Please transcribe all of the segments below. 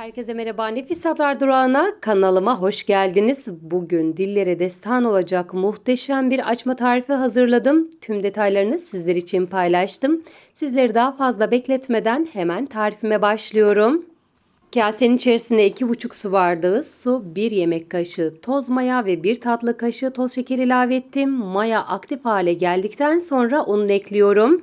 Herkese merhaba. Nefis Tatlar Durağı'na kanalıma hoş geldiniz. Bugün dillere destan olacak muhteşem bir açma tarifi hazırladım. Tüm detaylarını sizler için paylaştım. Sizleri daha fazla bekletmeden hemen tarifime başlıyorum. Kasenin içerisine 2,5 su bardağı su, 1 yemek kaşığı toz maya ve 1 tatlı kaşığı toz şeker ilave ettim. Maya aktif hale geldikten sonra ununu ekliyorum.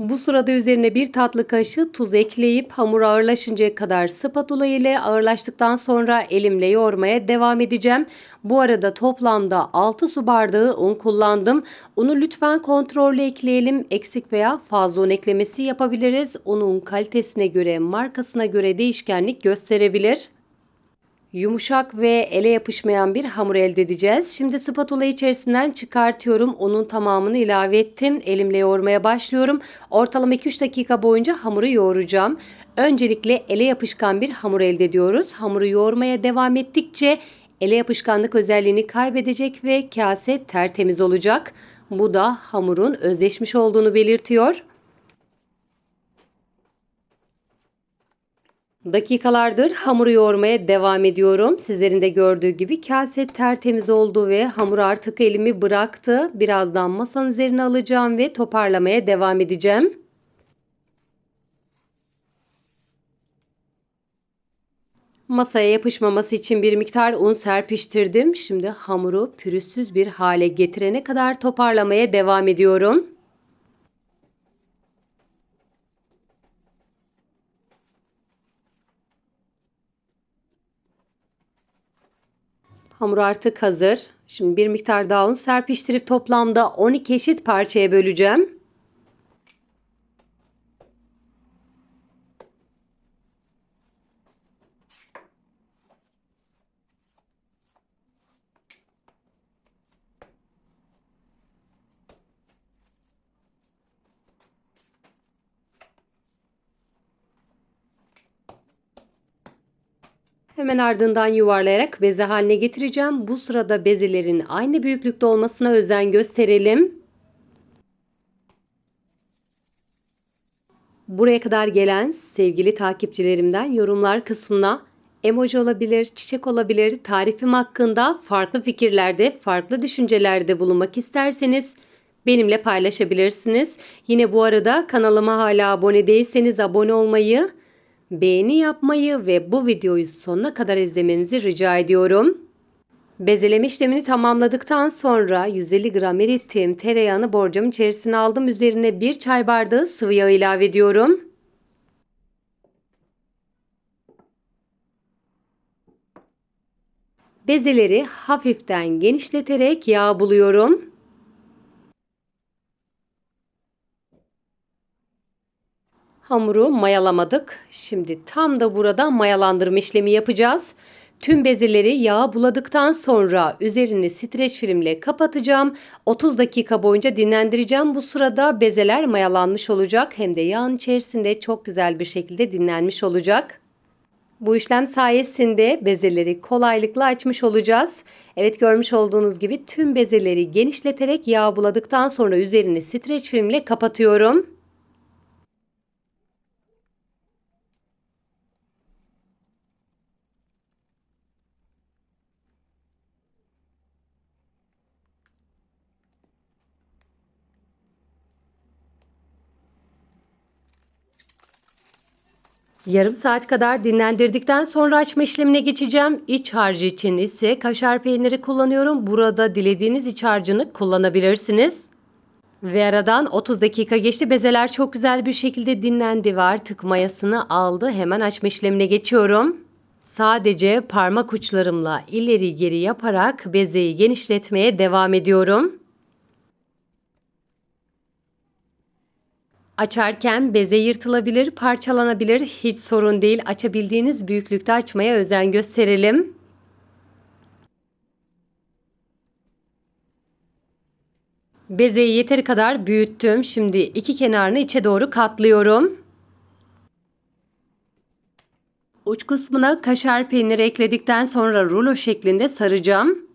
Bu sırada üzerine bir tatlı kaşığı tuz ekleyip hamur ağırlaşıncaya kadar spatula ile ağırlaştıktan sonra elimle yoğurmaya devam edeceğim. Bu arada toplamda 6 su bardağı un kullandım. Unu lütfen kontrollü ekleyelim. Eksik veya fazla un eklemesi yapabiliriz. Unun kalitesine göre, markasına göre değişkenlik gösterebilir. Yumuşak ve ele yapışmayan bir hamur elde edeceğiz. Şimdi spatula içerisinden çıkartıyorum. Unun tamamını ilave ettim. Elimle yoğurmaya başlıyorum. Ortalama 2-3 dakika boyunca hamuru yoğuracağım. Öncelikle ele yapışkan bir hamur elde ediyoruz. Hamuru yoğurmaya devam ettikçe ele yapışkanlık özelliğini kaybedecek ve kase tertemiz olacak. Bu da hamurun özleşmiş olduğunu belirtiyor. Dakikalardır hamuru yoğurmaya devam ediyorum. Sizlerin de gördüğü gibi kase tertemiz oldu ve hamur artık elimi bıraktı. Birazdan masanın üzerine alacağım ve toparlamaya devam edeceğim. Masaya yapışmaması için bir miktar un serpiştirdim. Şimdi hamuru pürüzsüz bir hale getirene kadar toparlamaya devam ediyorum. Hamur artık hazır. Şimdi bir miktar daha un serpiştirip toplamda 12 eşit parçaya böleceğim. Hemen ardından yuvarlayarak beze haline getireceğim. Bu sırada bezelerin aynı büyüklükte olmasına özen gösterelim. Buraya kadar gelen sevgili takipçilerimden yorumlar kısmına emoji olabilir, çiçek olabilir, tarifim hakkında farklı fikirlerde, farklı düşüncelerde bulunmak isterseniz benimle paylaşabilirsiniz. Yine bu arada kanalıma hala abone değilseniz abone olmayı, beğeni yapmayı ve bu videoyu sonuna kadar izlemenizi rica ediyorum. Bezeleme işlemini tamamladıktan sonra 150 gram erittiğim tereyağını borcamın içerisine aldım. Üzerine 1 çay bardağı sıvı yağ ilave ediyorum. Bezeleri hafiften genişleterek yağ buluyorum. Hamuru mayalamadık. Şimdi tam da burada mayalandırma işlemi yapacağız. Tüm bezeleri yağa buladıktan sonra üzerini streç filmle kapatacağım. 30 dakika boyunca dinlendireceğim. Bu sırada bezeler mayalanmış olacak. Hem de yağın içerisinde çok güzel bir şekilde dinlenmiş olacak. Bu işlem sayesinde bezeleri kolaylıkla açmış olacağız. Evet görmüş olduğunuz gibi tüm bezeleri genişleterek yağ buladıktan sonra üzerini streç filmle kapatıyorum. Yarım saat kadar dinlendirdikten sonra açma işlemine geçeceğim. İç harcı için ise kaşar peyniri kullanıyorum. Burada dilediğiniz iç harcını kullanabilirsiniz. Ve aradan 30 dakika geçti. Bezeler çok güzel bir şekilde dinlendi ve artık mayasını aldı. Hemen açma işlemine geçiyorum. Sadece parmak uçlarımla ileri geri yaparak bezeyi genişletmeye devam ediyorum. Açarken beze yırtılabilir, parçalanabilir. Hiç sorun değil. Açabildiğiniz büyüklükte açmaya özen gösterelim. Bezeyi yeteri kadar büyüttüm. Şimdi iki kenarını içe doğru katlıyorum. Uç kısmına kaşar peyniri ekledikten sonra rulo şeklinde saracağım.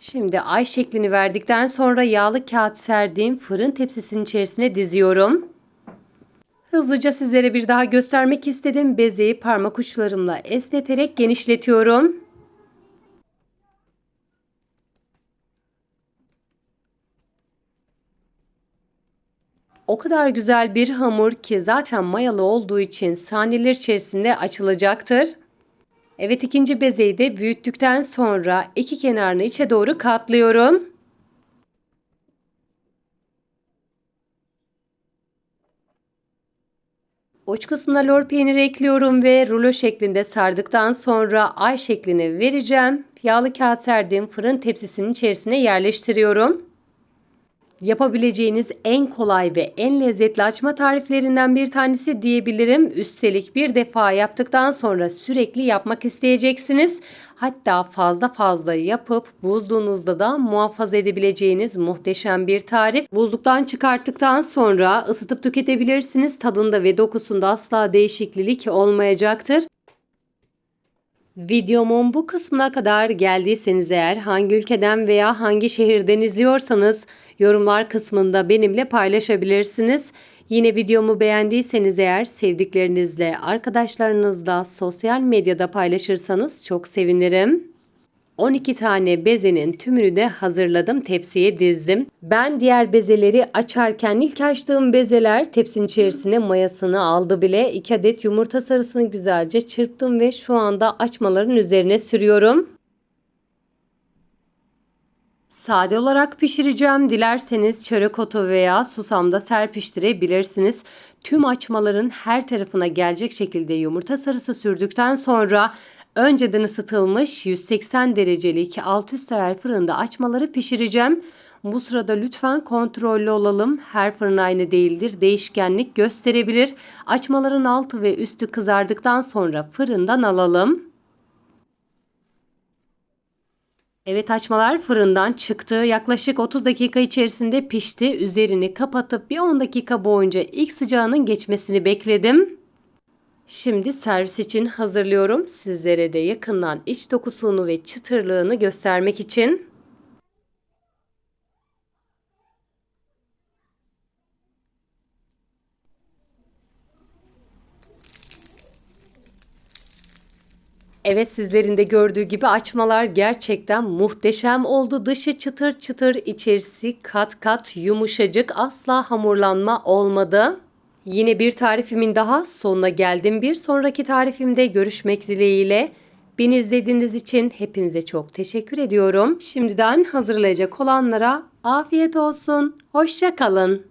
Şimdi ay şeklini verdikten sonra yağlı kağıt serdiğim fırın tepsisinin içerisine diziyorum. Hızlıca sizlere bir daha göstermek istedim. Bezeyi parmak uçlarımla esneterek genişletiyorum. O kadar güzel bir hamur ki zaten mayalı olduğu için saniyeler içerisinde açılacaktır. Evet ikinci bezeyi de büyüttükten sonra iki kenarını içe doğru katlıyorum. Uç kısmına lor peyniri ekliyorum ve rulo şeklinde sardıktan sonra ay şeklini vereceğim. Yağlı kağıt serdiğim fırın tepsisinin içerisine yerleştiriyorum. Yapabileceğiniz en kolay ve en lezzetli açma tariflerinden bir tanesi diyebilirim. Üstelik bir defa yaptıktan sonra sürekli yapmak isteyeceksiniz. Hatta fazla fazla yapıp buzluğunuzda da muhafaza edebileceğiniz muhteşem bir tarif. Buzluktan çıkarttıktan sonra ısıtıp tüketebilirsiniz. Tadında ve dokusunda asla değişiklik olmayacaktır. Videomun bu kısmına kadar geldiyseniz eğer hangi ülkeden veya hangi şehirden izliyorsanız yorumlar kısmında benimle paylaşabilirsiniz. Yine videomu beğendiyseniz eğer sevdiklerinizle, arkadaşlarınızla sosyal medyada paylaşırsanız çok sevinirim. 12 tane bezenin tümünü de hazırladım. Tepsiye dizdim. Ben diğer bezeleri açarken ilk açtığım bezeler tepsinin içerisine mayasını aldı bile. 2 adet yumurta sarısını güzelce çırptım ve şu anda açmaların üzerine sürüyorum. Sade olarak pişireceğim. Dilerseniz çörek otu veya susamda serpiştirebilirsiniz. Tüm açmaların her tarafına gelecek şekilde yumurta sarısı sürdükten sonra önceden ısıtılmış 180 derecelik alt üst ayar fırında açmaları pişireceğim. Bu sırada lütfen kontrollü olalım. Her fırın aynı değildir. Değişkenlik gösterebilir. Açmaların altı ve üstü kızardıktan sonra fırından alalım. Evet açmalar fırından çıktı. Yaklaşık 30 dakika içerisinde pişti. Üzerini kapatıp bir 10 dakika boyunca ilk sıcağının geçmesini bekledim. Şimdi servis için hazırlıyorum. Sizlere de yakından iç dokusunu ve çıtırlığını göstermek için. Evet sizlerin de gördüğü gibi açmalar gerçekten muhteşem oldu. Dışı çıtır çıtır, içerisi kat kat yumuşacık. Asla hamurlanma olmadı. Yine bir tarifimin daha sonuna geldim. Bir sonraki tarifimde görüşmek dileğiyle. Beni izlediğiniz için hepinize çok teşekkür ediyorum. Şimdiden hazırlayacak olanlara afiyet olsun. Hoşça kalın.